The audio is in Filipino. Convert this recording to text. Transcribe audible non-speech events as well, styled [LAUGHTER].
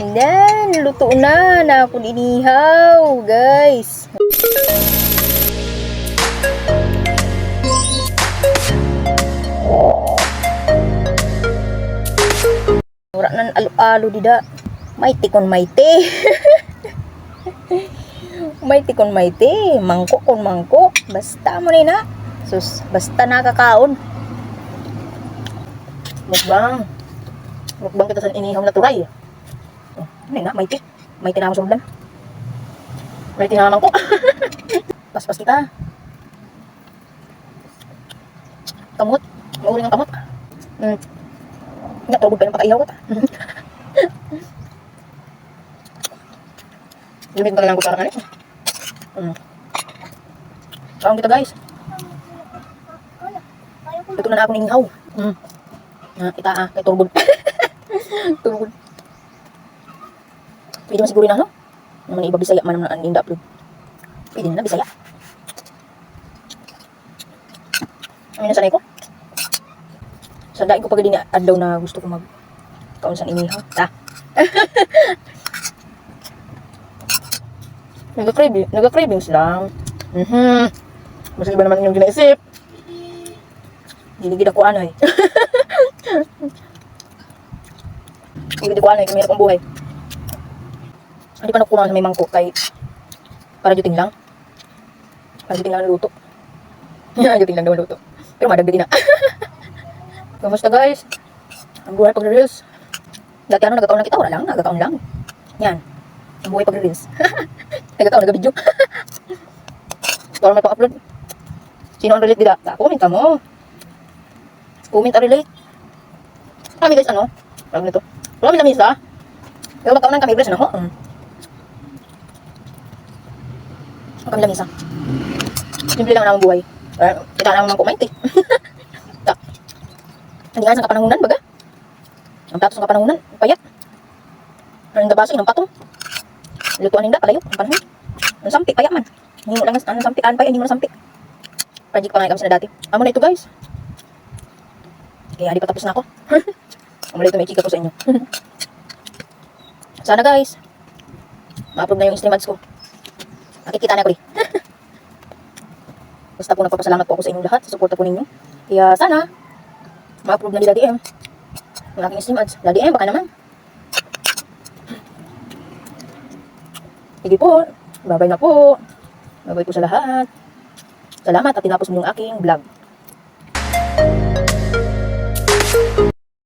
Yan, luto na na ako inihaw, guys. Wala nan alo-alo dida. Maiti [LAUGHS] kon maiti. maiti kon maiti. Mangkok kon mangkok. Basta mo na. Sus, basta nakakaon. Mukbang. Mukbang kita sa inihaw na turay. Ano nga, maiti. Maiti na ako sa ulan. Maiti na naman ko. [LAUGHS] Paspas kita. Kamot. Mauling ang kamot. Hmm. Tawag pa ng pakaihaw ko ta. [LAUGHS] Limit pa lang ko parang ano. Hmm. Kita guys? Ito na na ako ng ihaw. Hmm. Kita ah, kay turbol. [LAUGHS] turbol. Pwede man siguro na, no? Naman iba bisaya man naman ang in-upload. Pwede na, bisaya. Ano na sanay ko? Sa daing ko pag din adlaw na gusto ko mag kaunsan inihaw. Ta. [LAUGHS] Nagka-craving, nagka-cravings lang. Mhm. Mas iba naman yung ginaisip. Giligid ako ano eh. [LAUGHS] Giligid ako ano eh, kumira kong buhay. Hindi pa nakuha may mangkok kay para juting lang. Para juting lang ang luto. [LAUGHS] juting lang daw luto. Pero din na. [LAUGHS] Kamusta guys? Ang buhay pag reels Dati ano, nagkakaon lang kita, wala lang, nagkakaon lang. Yan. Ang buhay pag reels [LAUGHS] nagkakaon, nagka-video. Para may pa-upload. Sino ang relate dila? Comment ka mo. Comment ang relate. Kami guys, ano? Parang nito. Wala kami lamisa. Pero magkaunan kami guys, ano? Hmm. Kami lamisa. Simple lang naman buhay. Uh, kita naman ko mainti. [LAUGHS] Ta. Hindi nga sa kapanangunan, baga. Ang tatos ng kapanangunan, payat. Ang gabasa, ng patong. Lutuan hindi, palayo, ang panahon. Ang sampi, payat man. Hindi mo lang ang sampi, an pa, hindi mo na sampi. Project pa nga kami sila dati. Amo na ito guys. Kaya di pa tapos na ako. [LAUGHS] Amo na ito, may chika ko sa inyo. [LAUGHS] Sana guys, ma-approve na yung stream ads ko. Nakikita na ako eh. [LAUGHS] Basta po nagpapasalamat po ako sa inyong lahat sa suporta po ninyo. Kaya sana, ma-approve na ni Daddy M. Ang aking stream ads. Daddy M, baka naman. Sige po. Babay na po. Babay po sa lahat. Salamat at tinapos mo yung aking vlog.